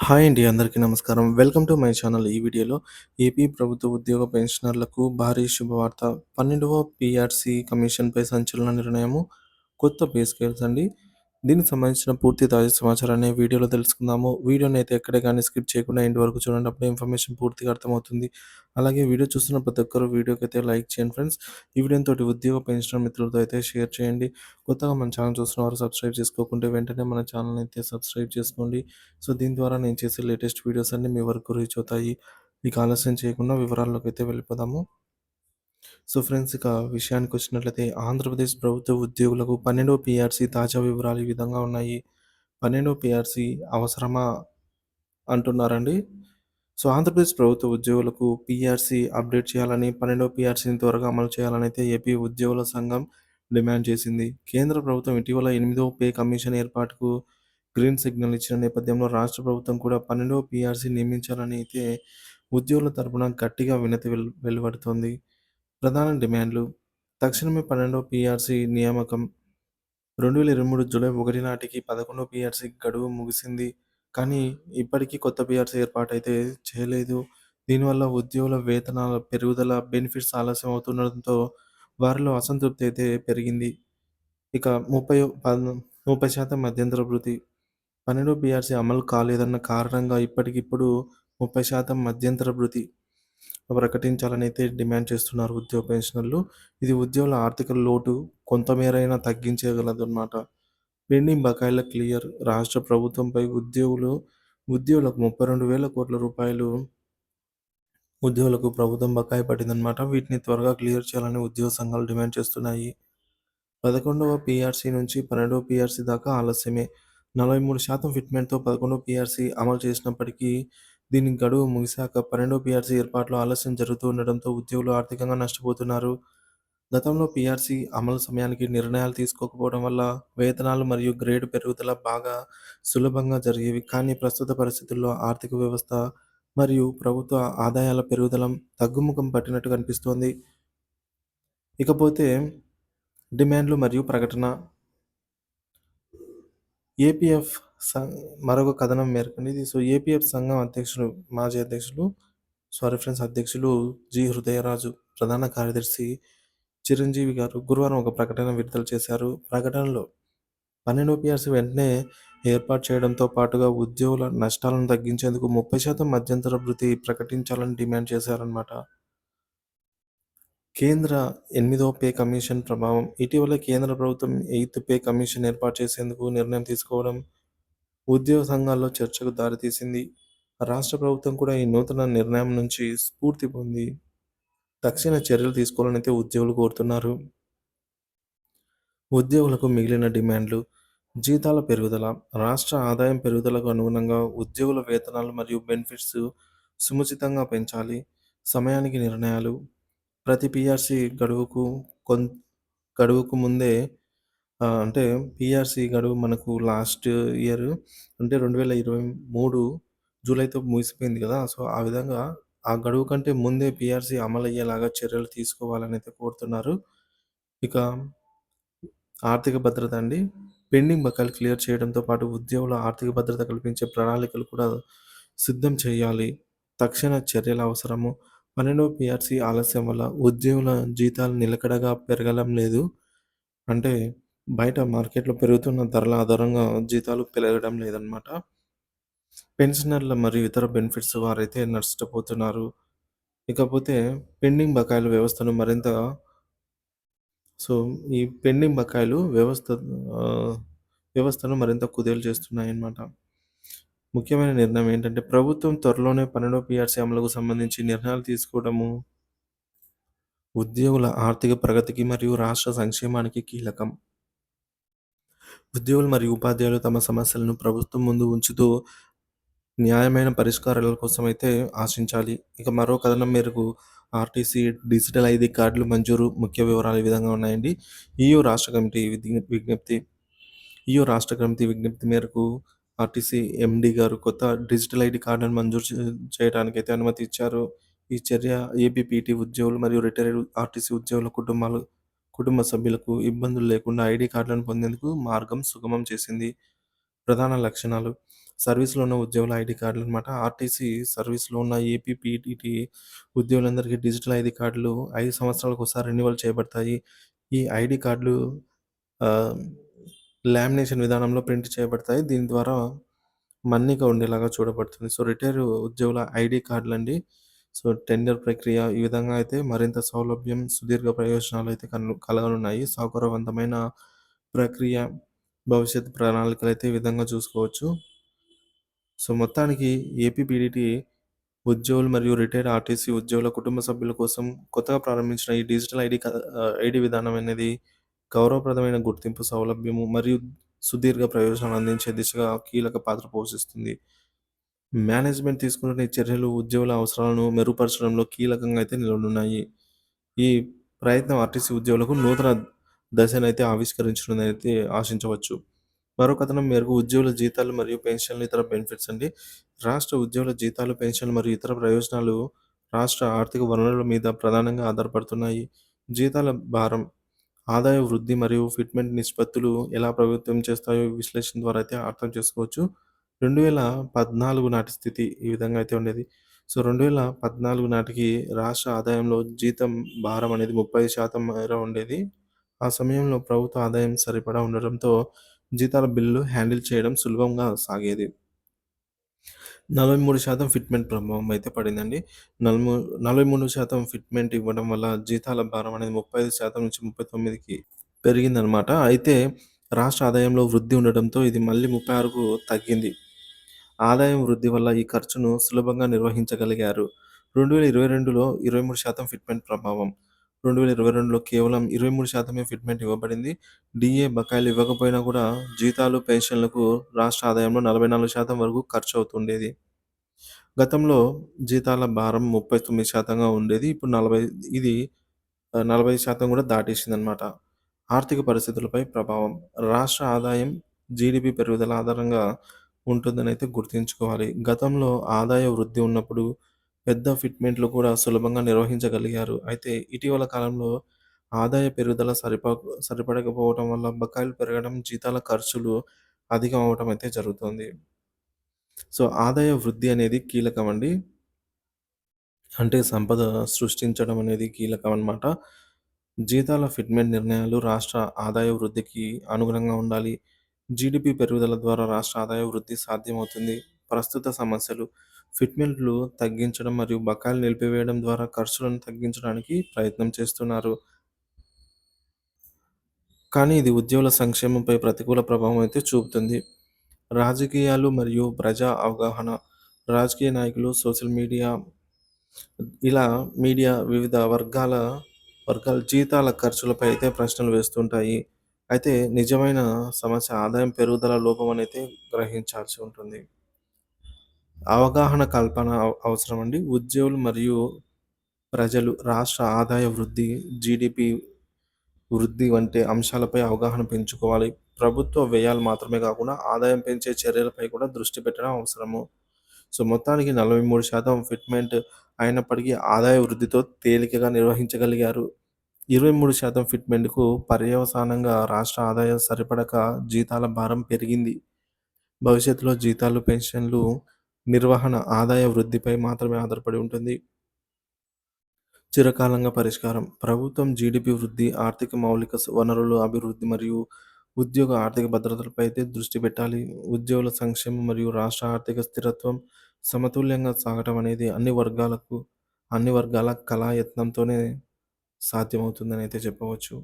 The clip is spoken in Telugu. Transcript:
హాయ్ అండి. అందరికీ నమస్కారం. Welcome to my channel. ఈ వీడియోలో ఏపీ ప్రభుత్వ ఉద్యోగ పెన్షనర్లకు భారీ శుభవార్త. పన్నెండవ పిఆర్సి కమిషన్‌పై సంచలన నిర్ణయము. కొత్త పే స్కేల్స్ అండి. దీనికి సంబంధించిన పూర్తి తాజా సమాచారాన్ని వీడియోలో తెలుసుకుందాము. వీడియోని అయితే ఎక్కడ కానీ స్కిప్ చేయకుండా ఇంటి వరకు చూడండి. అప్పుడే ఇన్ఫర్మేషన్ పూర్తిగా అర్థమవుతుంది. అలాగే వీడియో చూస్తున్న ప్రతి ఒక్కరు వీడియోకైతే లైక్ చేయండి ఫ్రెండ్స్. ఈ వీడియోతో ఉద్యోగ పెన్షన్ మిత్రులతో అయితే షేర్ చేయండి. కొత్తగా మన ఛానల్ చూస్తున్న వారు సబ్స్క్రైబ్ చేసుకోకుంటే వెంటనే మన ఛానల్‌ని అయితే సబ్స్క్రైబ్ చేసుకోండి. సో, దీని ద్వారా నేను చేసే లేటెస్ట్ వీడియోస్ అన్నీ మీ వరకు రీచ్ అవుతాయి. మీకు ఆలస్యం చేయకుండా వివరాల్లోకైతే వెళ్ళిపోదాము. సో, ఫ్రెండ్స్ ఇక విషయానికొచ్చినట్లయితే ఆంధ్రప్రదేశ్ ప్రభుత్వ ఉద్యోగులకు పన్నెండవ పిఆర్సీ తాజా వివరాలు ఈ విధంగా ఉన్నాయి. పన్నెండవ పిఆర్సీ అవసరమా అంటున్నారండి. సో, ఆంధ్రప్రదేశ్ ప్రభుత్వ ఉద్యోగులకు పీఆర్సీ అప్డేట్ చేయాలని, 12వ పీఆర్సీని త్వరగా అమలు చేయాలని అయితే ఏపీ ఉద్యోగుల సంఘం డిమాండ్ చేసింది. కేంద్ర ప్రభుత్వం ఇటీవల ఎనిమిదవ పే కమిషన్ ఏర్పాటుకు గ్రీన్ సిగ్నల్ ఇచ్చిన నేపథ్యంలో రాష్ట్ర ప్రభుత్వం కూడా 12వ పీఆర్సీ నియమించాలని అయితే ఉద్యోగుల తరపున గట్టిగా వినతి వెల్ వెలువడుతోంది. ప్రధాన డిమాండ్లు తక్షణమే 12వ పీఆర్సీ నియామకం 2023 జూలై ఒకటి నాటికి 11వ పీఆర్సీ గడువు ముగిసింది. కానీ ఇప్పటికీ కొత్త పీఆర్సీ అయితే చేయలేదు. దీనివల్ల ఉద్యోగుల వేతనాల పెరుగుదల, బెనిఫిట్స్ ఆలస్యం అవుతుండడంతో వారిలో అసంతృప్తి అయితే పెరిగింది. ఇక ముప్పై ముప్పై శాతం మధ్యంతర భృతి 12వ పీఆర్సీ అమలు కాలేదన్న కారణంగా ఇప్పటికిప్పుడు 30% మధ్యంతర వృత్తి ప్రకటించాలని అయితే డిమాండ్ చేస్తున్నారు ఉద్యోగ పెన్షనర్లు. ఇది ఉద్యోగుల ఆర్థిక లోటు కొంతమేరైనా తగ్గించగలదన్నమాట. పెండింగ్ బకాయిల క్లియర్ రాష్ట్ర ప్రభుత్వంపై ఉద్యోగులు ఉద్యోగులకు 32,000 కోట్ల రూపాయలు ఉద్యోగులకు ప్రభుత్వం బకాయి పడిందనమాట వీటిని త్వరగా క్లియర్ చేయాలని ఉద్యోగ సంఘాలు డిమాండ్ చేస్తున్నాయి. 11వ పీఆర్సీ నుంచి 12వ పీఆర్సీ దాకా ఆలస్యమే 43% ఫిట్మెంట్‌తో 11వ పీఆర్సీ అమలు చేసినప్పటికీ దీని గడువు ముగిశాక 12వ పీఆర్సీ ఏర్పాట్లో ఆలస్యం జరుగుతూ ఉండడంతో ఉద్యోగులు ఆర్థికంగా నష్టపోతున్నారు. గతంలో పీఆర్సీ అమలు సమయానికి నిర్ణయాలు తీసుకోకపోవడం వల్ల వేతనాలు మరియు గ్రేడ్ పెరుగుదల బాగా సులభంగా జరిగేవి. కానీ ప్రస్తుత పరిస్థితుల్లో ఆర్థిక వ్యవస్థ మరియు ప్రభుత్వ ఆదాయాల పెరుగుదల తగ్గుముఖం పట్టినట్టు కనిపిస్తోంది. ఇకపోతే డిమాండ్లు మరియు ప్రకటన ఏపీఎఫ్ సం మరొక కథనం మేరకండి ఇది. సో, ఏపీఎఫ్ సంఘం అధ్యక్షులు మాజీ అధ్యక్షులు సారీ ఫ్రెండ్స్ అధ్యక్షులు జి. హృదయరాజు, ప్రధాన కార్యదర్శి చిరంజీవి గారు గురువారం ఒక ప్రకటన విడుదల చేశారు. ప్రకటనలో 12వ పీఆర్సీ వెంటనే ఏర్పాటు చేయడంతో పాటుగా ఉద్యోగుల నష్టాలను తగ్గించేందుకు 30% మధ్యంతర భృతి ప్రకటించాలని డిమాండ్ చేశారన్నమాట. కేంద్ర ఎనిమిదో పే కమిషన్ ప్రభావం ఇటీవలే కేంద్ర ప్రభుత్వం ఎయిత్ పే కమిషన్ ఏర్పాటు చేసేందుకు నిర్ణయం తీసుకోవడం ఉద్యోగ సంఘాల్లో చర్చకు దారితీసింది. రాష్ట్ర ప్రభుత్వం కూడా ఈ నూతన నిర్ణయం నుంచి స్ఫూర్తి పొంది తక్షణ చర్యలు తీసుకోవాలనైతే ఉద్యోగులు కోరుతున్నారు. ఉద్యోగులకు మిగిలిన డిమాండ్లు జీతాల పెరుగుదల రాష్ట్ర ఆదాయం పెరుగుదలకు అనుగుణంగా ఉద్యోగుల వేతనాలు మరియు బెనిఫిట్స్ సముచితంగా పెంచాలి. సమయానికి నిర్ణయాలు ప్రతి పీఆర్సీ గడువుకు కొన్ గడువుకు ముందే అంటే పీఆర్సీ గడువు మనకు లాస్ట్ ఇయర్ అంటే 2023 జూలైతో ముగిసిపోయింది కదా! సో, ఆ విధంగా ఆ గడువు కంటే ముందే పీఆర్సీ అమలయ్యేలాగా చర్యలు తీసుకోవాలని అయితే కోరుతున్నారు. ఇక ఆర్థిక భద్రత అండి. పెండింగ్ బకాయిలు క్లియర్ చేయడంతో పాటు ఉద్యోగుల ఆర్థిక భద్రత కల్పించే ప్రణాళికలు కూడా సిద్ధం చేయాలి. తక్షణ చర్యలు అవసరము. 12వ పీఆర్సీ ఆలస్యం వల్ల ఉద్యోగుల జీతాలు నిలకడగా పెరగడం లేదు. అంటే బయట మార్కెట్‌లో పెరుగుతున్న ధరల ఆధారంగా జీతాలు పెరగడం లేదన్నమాట. పెన్షనర్ల మరియు ఇతర బెనిఫిట్స్ వారైతే నష్టపోతున్నారు. ఇకపోతే పెండింగ్ బకాయిల వ్యవస్థను మరింత సో, ఈ పెండింగ్ బకాయిలు వ్యవస్థ వ్యవస్థను మరింత కుదేలు చేస్తున్నాయన్నమాట. ముఖ్యమైన నిర్ణయం ఏంటంటే ప్రభుత్వం త్వరలోనే పన్నెండో పిఆర్సీ అమలుకు సంబంధించి నిర్ణయాలు తీసుకోవడము ఉద్యోగుల ఆర్థిక ప్రగతికి మరియు రాష్ట్ర సంక్షేమానికి కీలకం. ఉద్యోగులు మరియు ఉపాధ్యాయులు తమ సమస్యలను ప్రభుత్వం ముందు ఉంచుతూ న్యాయమైన పరిష్కారాల కోసం అయితే ఆశించాలి. ఇక మరో కథనం మేరకు ఆర్టీసీ డిజిటల్ ఐడీ కార్డులు మంజూరు ముఖ్య వివరాలు ఈ విధంగా ఉన్నాయండి. ఈయూ రాష్ట్ర కమిటీ విజ్ఞప్తి ఈయూ రాష్ట్ర కమిటీ విజ్ఞప్తి మేరకు ఆర్టీసీ ఎండి గారు కొత్త డిజిటల్ ఐడి కార్డులను మంజూరు చే చేయడానికైతే అనుమతి ఇచ్చారు. ఈ చర్య ఏపీపీటీ ఉద్యోగులు మరియు రిటైర్డ్ ఆర్టీసీ ఉద్యోగుల కుటుంబాలు కుటుంబ సభ్యులకు ఇబ్బందులు లేకుండా ఐడి కార్డులను పొందేందుకు మార్గం సుగమం చేసింది. ప్రధాన లక్షణాలు సర్వీస్‌లో ఉన్న ఉద్యోగుల ఐడి కార్డులు అనమాట ఆర్టీసీ సర్వీస్‌లో ఉన్న ఏపీ, పీటీటీ ఉద్యోగులందరికీ డిజిటల్ ఐడీ కార్డులు ఐదు సంవత్సరాలకు ఒకసారి రెన్యువల్ చేయబడతాయి. ఈ ఐడి కార్డులు లామినేషన్ విధానంలో ప్రింట్ చేయబడతాయి. దీని ద్వారా మన్నిక ఉండేలాగా చూడబడుతుంది. సో, రిటైర్ ఉద్యోగుల ఐడి కార్డులండి. సో, టెండర్ ప్రక్రియ ఈ విధంగా అయితే మరింత సౌలభ్యం, సుదీర్ఘ ప్రయోజనాలు అయితే కను కలగనున్నాయి. సౌకర్యవంతమైన ప్రక్రియ, భవిష్యత్ అయితే ఈ విధంగా చూసుకోవచ్చు. సో, మొత్తానికి ఏపీపీడిటి ఉద్యోగులు మరియు రిటైర్డ్ ఆర్టీసీ ఉద్యోగుల కుటుంబ సభ్యుల కోసం కొత్తగా ప్రారంభించిన ఈ డిజిటల్ ఐడి ఐడి విధానం అనేది గౌరవప్రదమైన గుర్తింపు, సౌలభ్యము మరియు సుదీర్ఘ ప్రయోజనాలు అందించే దిశగా కీలక పాత్ర పోషిస్తుంది. మేనేజ్‌మెంట్ తీసుకుంటున్న ఈ చర్యలు ఉద్యోగుల అవసరాలను మెరుగుపరచడంలో కీలకంగా అయితే నిలవనున్నాయి. ఈ ప్రయత్నం ఆర్టీసీ ఉద్యోగులకు నూతన దశనైతే అయితే ఆశించవచ్చు. మరో కథనం మేరకు ఉద్యోగుల జీతాలు మరియు పెన్షన్లు ఇతర బెనిఫిట్స్ అండి. రాష్ట్ర ఉద్యోగుల జీతాలు, పెన్షన్లు మరియు ఇతర ప్రయోజనాలు రాష్ట్ర ఆర్థిక వనరుల మీద ప్రధానంగా ఆధారపడుతున్నాయి. జీతాల భారం, ఆదాయ వృద్ధి మరియు ఫిట్మెంట్ నిష్పత్తులు ఎలా ప్రభావితం చేస్తాయో విశ్లేషణ ద్వారా అయితే అర్థం చేసుకోవచ్చు. 2014 నాటి స్థితి ఈ విధంగా అయితే ఉండేది. సో, 2014 నాటికి రాష్ట్ర ఆదాయంలో జీతం భారం అనేది 30% మేర ఉండేది. ఆ సమయంలో ప్రభుత్వ ఆదాయం సరిపడా ఉండడంతో జీతాల బిల్లు హ్యాండిల్ చేయడం సులభంగా సాగేది. 43% ఫిట్మెంట్ ప్రభావం అయితే పడిందండి. నలుమూ నలభై మూడు శాతం ఫిట్మెంట్ ఇవ్వడం వల్ల జీతాల భారం అనేది 35% నుంచి 39కి పెరిగిందనమాట. అయితే రాష్ట్ర ఆదాయంలో వృద్ధి ఉండడంతో ఇది మళ్ళీ 36కు తగ్గింది. ఆదాయం వృద్ధి వల్ల ఈ ఖర్చును సులభంగా నిర్వహించగలిగారు. 2022లో 23% ఫిట్మెంట్ ప్రభావం. 2022లో కేవలం 23% ఫిట్మెంట్ ఇవ్వబడింది. డిఏ బకాయిలు ఇవ్వకపోయినా కూడా జీతాలు, పెన్షన్లకు రాష్ట్ర ఆదాయంలో 44% వరకు ఖర్చు అవుతుండేది గతంలో జీతాల భారం ముప్పై తొమ్మిది శాతంగా ఉండేది. ఇప్పుడు 40 ఇది ఆహ్, 40% కూడా దాటేసిందనమాట. ఆర్థిక పరిస్థితులపై ప్రభావం. రాష్ట్ర ఆదాయం జీడిపి పెరుగుదల ఆధారంగా ఉంటుందనైతే గుర్తుంచుకోవాలి. గతంలో ఆదాయ వృద్ధి ఉన్నప్పుడు పెద్ద ఫిట్మెంట్‌లు కూడా సులభంగా నిర్వహించగలిగారు. అయితే ఇటీవల కాలంలో ఆదాయ పెరుగుదల సరిపా సరిపడకపోవటం వల్ల బకాయిలు పెరగడం, జీతాల ఖర్చులు అధికం అవడం అయితే జరుగుతుంది సో, ఆదాయ వృద్ధి అనేది కీలకం అండి అంటే సంపద సృష్టించడం అనేది కీలకం అనమాట. జీతాల ఫిట్మెంట్ నిర్ణయాలు రాష్ట్ర ఆదాయ వృద్ధికి అనుగుణంగా ఉండాలి. జీడీపీ పెరుగుదల ద్వారా రాష్ట్ర ఆదాయ వృద్ధి సాధ్యమవుతుంది. ప్రస్తుత సమస్యలు ఫిట్మెంట్‌లు తగ్గించడం మరియు బకాయిలు నిలిపివేయడం ద్వారా ఖర్చులను తగ్గించడానికి ప్రయత్నం చేస్తున్నారు. కానీ ఇది ఉద్యోగుల సంక్షేమంపై ప్రతికూల ప్రభావం అయితే చూపుతుంది. రాజకీయాలు మరియు ప్రజా అవగాహన రాజకీయ నాయకులు, సోషల్ మీడియా ఇలా మీడియా వివిధ వర్గాల వర్గాల జీతాల ఖర్చులపై అయితే ప్రశ్నలు వేస్తుంటాయి. అయితే నిజమైన సమస్య ఆదాయం పెరుగుదల లోపమనైతే గ్రహించాల్సి ఉంటుంది. అవగాహన కల్పన అవ అండి ఉద్యోగులు మరియు ప్రజలు రాష్ట్ర ఆదాయ వృద్ధి, జీడిపి వృద్ధి వంటి అంశాలపై అవగాహన పెంచుకోవాలి. ప్రభుత్వ వ్యయాలు మాత్రమే కాకుండా ఆదాయం పెంచే చర్యలపై కూడా దృష్టి పెట్టడం అవసరము. సో, మొత్తానికి 43% ఫిట్మెంట్ అయినప్పటికీ ఆదాయ వృద్ధితో తేలికగా నిర్వహించగలిగారు. 23% ఫిట్మెంట్‌కు పర్యవసానంగా రాష్ట్ర ఆదాయం సరిపడక జీతాల భారం పెరిగింది. భవిష్యత్తులో జీతాలు, పెన్షన్లు నిర్వహణ ఆదాయ వృద్ధిపై మాత్రమే ఆధారపడి ఉంటుంది. చిరకాలంగా పరిష్కారం ప్రభుత్వం జీడిపి వృద్ధి, ఆర్థిక మౌలిక వనరులు అభివృద్ధి మరియు ఉద్యోగ ఆర్థిక భద్రతలపై దృష్టి పెట్టాలి. ఉద్యోగుల సంక్షేమం మరియు రాష్ట్ర ఆర్థిక స్థిరత్వం సమతుల్యంగా సాగటం అనేది అన్ని వర్గాలకు అన్ని వర్గాల కళాయత్నంతోనే సాధ్యమవుతుందని అయితే చెప్పవచ్చు.